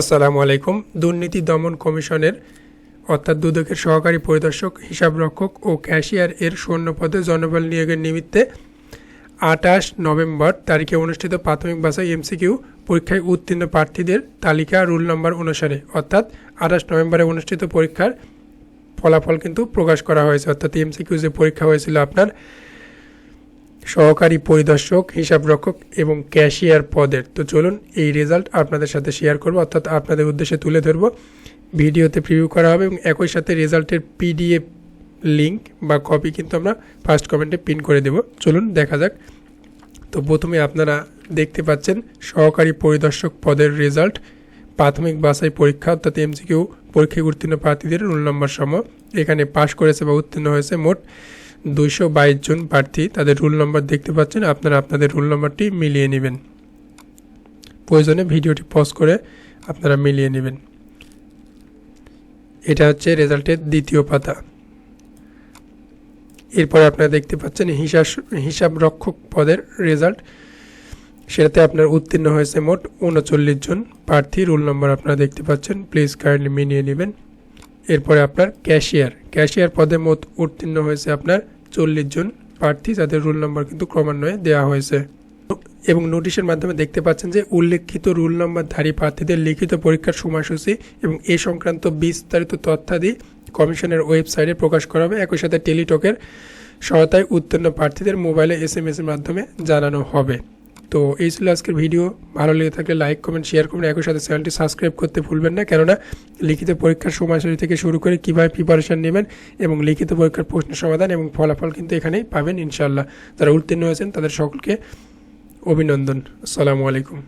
আসসালামু আলাইকুম। দুর্নীতি দমন কমিশনের, অর্থাৎ দুদকের সহকারী পরিদর্শক, হিসাবরক্ষক ও ক্যাশিয়ার এর শূন্যপদে জনবল নিয়োগের নিমিত্তে আঠাশ নভেম্বর তারিখে অনুষ্ঠিত প্রাথমিক বাছাই এমসিকিউ পরীক্ষায় উত্তীর্ণ প্রার্থীদের তালিকা রুল নম্বর অনুসারে, অর্থাৎ আঠাশ নভেম্বরে অনুষ্ঠিত পরীক্ষার ফলাফল কিন্তু প্রকাশ করা হয়েছে। অর্থাৎ এমসিকিউ যে পরীক্ষা হয়েছিল আপনার সহকারী পরিদর্শক, হিসাবরক্ষক এবং ক্যাশিয়ার পদের। তো চলুন এই রেজাল্ট আপনাদের সাথে শেয়ার করব, অর্থাৎ আপনাদের উদ্দেশ্যে তুলে ধরব। ভিডিওতে প্রিভিউ করা হবে এবং একই সাথে রেজাল্টের পিডিএফ লিংক বা কপি কিন্তু আমরা ফার্স্ট কমেন্টে পিন করে দেব। চলুন দেখা যাক। তো প্রথমে আপনারা দেখতে পাচ্ছেন সহকারী পরিদর্শক পদের রেজাল্ট প্রাথমিক বাছাই পরীক্ষা, অর্থাৎ এমসিকিউ পরীক্ষায় উত্তীর্ণ প্রার্থীদের রোল নম্বর সম। এখানে পাশ করেছে বা উত্তীর্ণ হয়েছে মোট দুইশো বাইশ জন প্রার্থী তাদের রোল নম্বর দেখতে পাচ্ছেন। আপনারা আপনাদের রোল নম্বরটি মিলিয়ে নেবেন। প্রয়োজনে ভিডিওটি পজ করে আপনারা মিলিয়ে নেবেন। এটা হচ্ছে রেজাল্টের দ্বিতীয় পাতা। এরপরে আপনারা দেখতে পাচ্ছেন হিসাব হিসাব রক্ষক পদের রেজাল্ট। সেটাতে আপনার উত্তীর্ণ হয়েছে মোট উনচল্লিশ জন প্রার্থী। রোল নম্বর আপনারা দেখতে পাচ্ছেন। প্লিজ কাইন্ডলি মিলিয়ে নেবেন। এরপরে আপনার ক্যাশিয়ার। ক্যাশিয়ার পদে মোট উত্তীর্ণ হয়েছে আপনার চল্লিশ জন প্রার্থী, যাদের রুল নম্বর কিন্তু ক্রমান্বয়ে দেওয়া হয়েছে। এবং নোটিশের মাধ্যমে দেখতে পাচ্ছেন যে উল্লেখিত রোল নম্বরধারী প্রার্থীদের লিখিত পরীক্ষার সময়সূচি এবং এ সংক্রান্ত বিস্তারিত তথ্যাদি কমিশনের ওয়েবসাইটে প্রকাশ করা হবে। একই সাথে টেলিটকের সহায়তায় উত্তীর্ণ প্রার্থীদের মোবাইলে এস এম এর মাধ্যমে জানানো হবে। তো এই ছিল আজকের ভিডিও ভালো লেগে থাকলে লাইক কমেন্ট শেয়ার করুন। একই সাথে চ্যানেলটি সাবস্ক্রাইব করতে ভুলবেন না। কেননা লিখিত পরীক্ষার সময়সূচি থেকে শুরু করে কীভাবে প্রিপারেশান নেবেন এবং লিখিত পরীক্ষার প্রশ্ন সমাধান এবং ফলাফল কিন্তু এখানেই পাবেন ইনশাল্লাহ যারা উত্তীর্ণ হয়েছেন, তাদের সকলকে অভিনন্দন। আসসালামু আলাইকুম।